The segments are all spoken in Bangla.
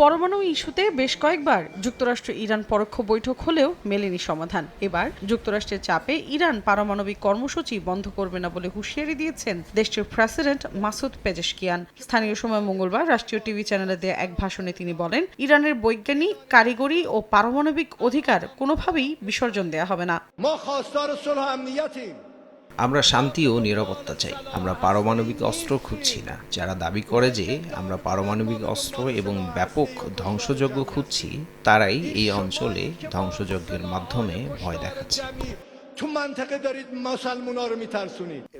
পরমাণু ইস্যুতে বেশ কয়েকবার যুক্তরাষ্ট্র ইরান পরোক্ষ বৈঠক হলেও মেলেনি সমাধান। এবার যুক্তরাষ্ট্রের চাপে ইরান পারমাণবিক কর্মসূচি বন্ধ করবে না বলে হুঁশিয়ারি দিয়েছেন দেশটির প্রেসিডেন্ট মাসুদ পেজেশকিয়ান। স্থানীয় সময় মঙ্গলবার রাষ্ট্রীয় টিভি চ্যানেলে দেয়া এক ভাষণে তিনি বলেন, ইরানের বৈজ্ঞানিক কারিগরি ও পারমাণবিক অধিকার কোনোভাবেই বিসর্জন দেওয়া হবে না। আমরা শান্তি ও নিরাপত্তা চাই। আমরা পারমাণবিক অস্ত্র খুঁজছি না। যারা দাবি করে যে আমরা পারমাণবিক অস্ত্র এবং ব্যাপক ধ্বংসযজ্ঞ খুঁজছি, তারাই এই অঞ্চলে ধ্বংসযজ্ঞের মাধ্যমে ভয় দেখাচ্ছে।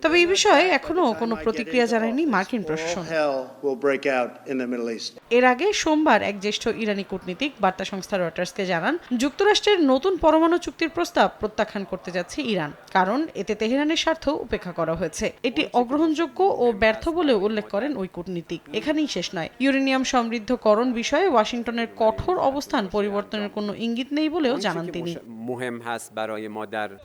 তবে এই বিষয়ে এখনও কোনো প্রতিক্রিয়া জানায়নি মার্কিন প্রশাসন। এর আগে সোমবার এক জ্যেষ্ঠ ইরানি কূটনীতিক বার্তা সংস্থা রয়টার্সকে জানান যুক্তরাষ্ট্রের নতুন পরমাণু চুক্তির প্রস্তাব প্রত্যাখ্যান করতে যাচ্ছে ইরান কারণ এতে তেহরানের স্বার্থ উপেক্ষা করা হয়েছে। এটি অগ্রহণযোগ্য ও ব্যর্থ বলে উল্লেখ করেন ওই কূটনীতিক। এখানেই শেষ নয়। ইউরেনিয়াম সমৃদ্ধকরণ বিষয়ে ওয়াশিংটনের কঠোর অবস্থান পরিবর্তনের কোনো ইঙ্গিত নেই বলেও জানান তিনি।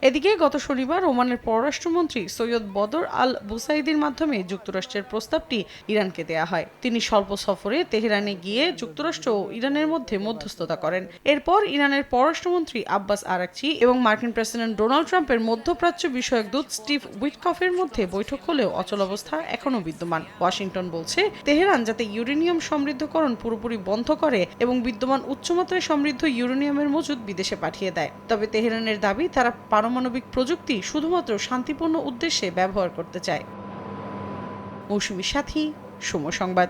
এদিকে গত শনিবার ওমানের পররাষ্ট্রমন্ত্রী সৈয়দ বদর আল বুসাইদির মাধ্যমে যুক্তরাষ্ট্রের প্রস্তাবটি ইরানকে দেয়া হয়। তিনি স্বল্প সফরে তেহরানে গিয়ে যুক্তরাষ্ট্র ও ইরানের মধ্যে মধ্যস্থতা করেন। এরপর ইরানের পররাষ্ট্রমন্ত্রী আব্বাস আরাকচি এবং মার্কিন প্রেসিডেন্ট ডোনাল্ড ট্রাম্পের মধ্যপ্রাচ্য বিষয়ক দূত স্টিভ উইটকফের মধ্যে বৈঠক হলেও অচলাবস্থা এখনও বিদ্যমান। ওয়াশিংটন বলছে, তেহরান যাতে ইউরেনিয়াম সমৃদ্ধকরণ পুরোপুরি বন্ধ করে এবং বিদ্যমান উচ্চমাত্রায় সমৃদ্ধ ইউরেনিয়ামের মজুদ বিদেশে পাঠিয়ে দেয়। তবে তেহরানের দাবি, তারা পারমাণবিক প্রযুক্তি শুধুমাত্র শান্তিপূর্ণ উদ্দেশ্যে ব্যবহার করতে চায়। মৌসুমী সাথী সুম সংবাদ।